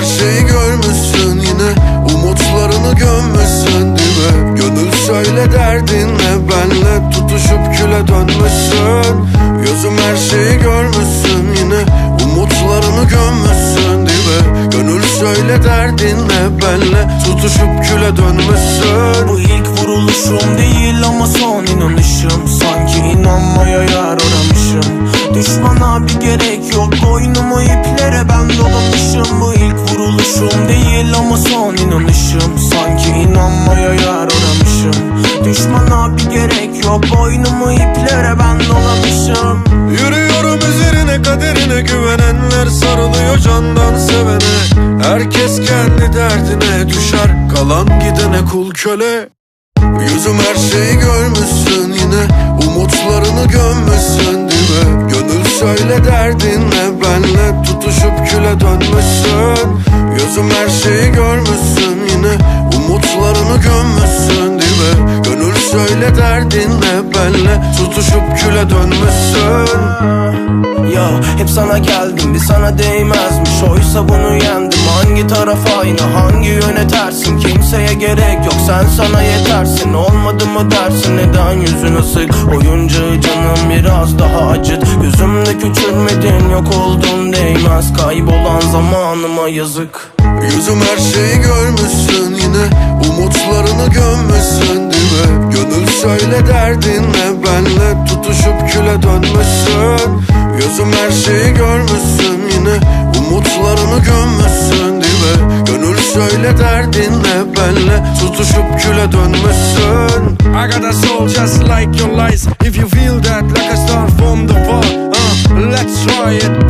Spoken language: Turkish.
Her şeyi görmüşsün yine. Umutlarını gömmüşsün değil mi? Gönül söyle derdinle benle Tutuşup küle dönmüşsün. Gözüm her şeyi görmüşsün yine. Umutlarını gömmüşsün değil mi? Gönül söyle derdinle benle Tutuşup küle dönmüşsün. Bu ilk vuruluşum değil. Boynumu iplere ben dolamışım Yürüyorum üzerine kaderine güvenenler sarılıyor candan sevene. Herkes kendi derdine düşer kalan gidene kul köle. Yüzüm her şeyi görmüşsün yine umutlarını gömmüşsün dibe Gönül söyle derdin ne benle tutuşup küle dönmüşsün. Gözüm her şeyi görmüşsün yine umutlarını gömmüşsün dibe benle tutuşup küle dönmüşsün. Ya hep sana geldim bir sana değmezmiş. Oysa bunu yendim. Hangi taraf aynı hangi yöne tersin? Kimseye gerek yok sen sana yetersin. Olmadı mı dersin? Neden yüzün ısık Oyuncağı canım biraz daha acıt. Gözümde küçülmedin yok oldun değmez. Kaybolan zamanıma yazık. Yüzüm her şeyi görmüşsün Derdinle benle tutuşup küle dönmüşsün. Gözüm her şeyi görmüşsün. Yine umutlarımı gömmüşsün dibe Gönül söyle derdinle benle tutuşup küle dönmüşsün. I got a soul just like your lies. If you feel that like a star from the fall uh, Let's try it.